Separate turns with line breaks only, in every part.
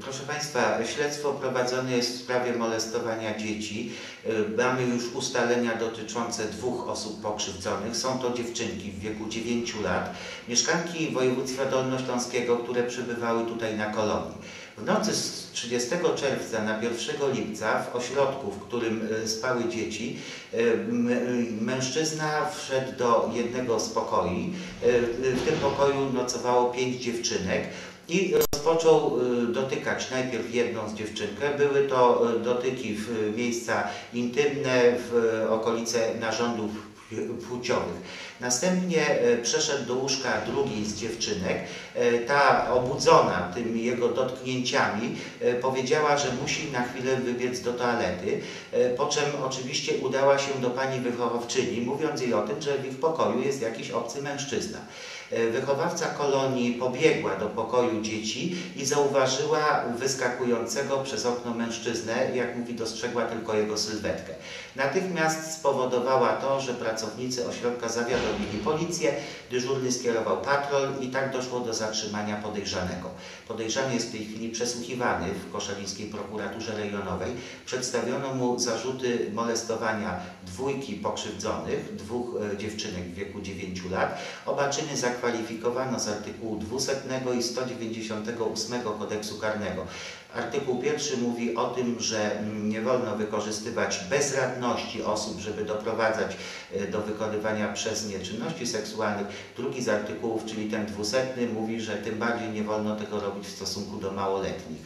Proszę Państwa, śledztwo prowadzone jest w sprawie molestowania dzieci. Y, Mamy już ustalenia dotyczące dwóch osób pokrzywdzonych. Są to dziewczynki w wieku 9 lat, mieszkanki województwa dolnośląskiego, które przybywały tutaj na kolonii. W nocy z 30 czerwca na 1 lipca w ośrodku, w którym y, spały dzieci, mężczyzna wszedł do jednego z pokoi. W tym pokoju nocowało pięć dziewczynek i rozpoczął y, dotykać najpierw jedną z dziewczynkę. Były to y, dotyki w y, miejsca intymne, w okolice narządów płciowych. Następnie przeszedł do łóżka drugiej z dziewczynek. Y, Ta obudzona tymi jego dotknięciami y, powiedziała, że musi na chwilę wybiec do toalety, y, po czym oczywiście udała się do pani wychowawczyni, mówiąc jej o tym, że w ich pokoju jest jakiś obcy mężczyzna. E, Wychowawca kolonii pobiegła do pokoju dzieci i zauważyła wyskakującego przez okno mężczyznę, jak mówi, dostrzegła tylko jego sylwetkę. Natychmiast spowodowała to, że pracownicy ośrodka zawiadomili policję, dyżurny skierował patrol i tak doszło do zatrzymania podejrzanego. Podejrzany jest w tej chwili przesłuchiwany w koszalińskiej prokuraturze rejonowej. Przedstawiono mu zarzuty molestowania dwójki pokrzywdzonych, dwóch e, dziewczynek w wieku 9 lat. Oba czyny zakwalifikowano z artykułu 200 i 198 kodeksu karnego. Artykuł pierwszy mówi o tym, że nie wolno wykorzystywać bezradności osób, żeby doprowadzać e, do wykonywania przez nie czynności seksualnych. Drugi z artykułów, czyli ten 200, mówi, że tym bardziej nie wolno tego robić w stosunku do małoletnich.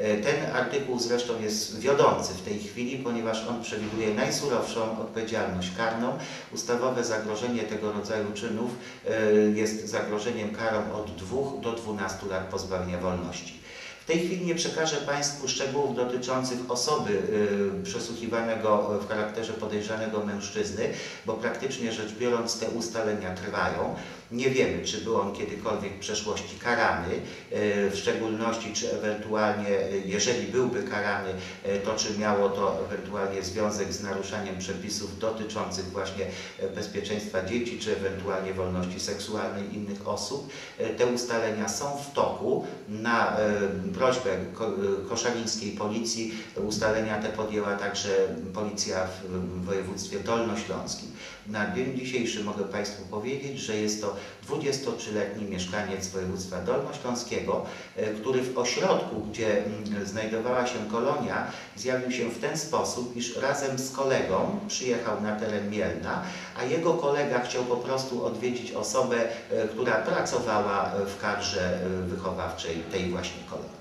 E, Ten artykuł zresztą jest wiodący w tej chwili, ponieważ on przewiduje najsurowszą odpowiedzialność karną. Ustawowe zagrożenie tego rodzaju czynów e, jest zagrożeniem karą od 2 do 12 lat pozbawienia wolności. W tej chwili nie przekażę Państwu szczegółów dotyczących osoby y, przesłuchiwanego w charakterze podejrzanego mężczyzny, bo praktycznie rzecz biorąc te ustalenia trwają. Nie wiemy, czy był on kiedykolwiek w przeszłości karany, y, w szczególności czy ewentualnie, y, jeżeli byłby karany, to czy miało to ewentualnie związek z naruszaniem przepisów dotyczących właśnie bezpieczeństwa dzieci, czy ewentualnie wolności seksualnej innych osób. Te ustalenia są w toku. Na prośbę ko- koszalińskiej policji ustalenia te podjęła także policja w województwie dolnośląskim. Na dzień dzisiejszy mogę Państwu powiedzieć, że jest to 23-letni mieszkaniec województwa dolnośląskiego, y, który w ośrodku, gdzie mm, znajdowała się kolonia, zjawił się w ten sposób, iż razem z kolegą przyjechał na teren Mielna, a jego kolega chciał po prostu odwiedzić osobę, y, która pracowała w kadrze y, wychowawczej tej właśnie kolonii.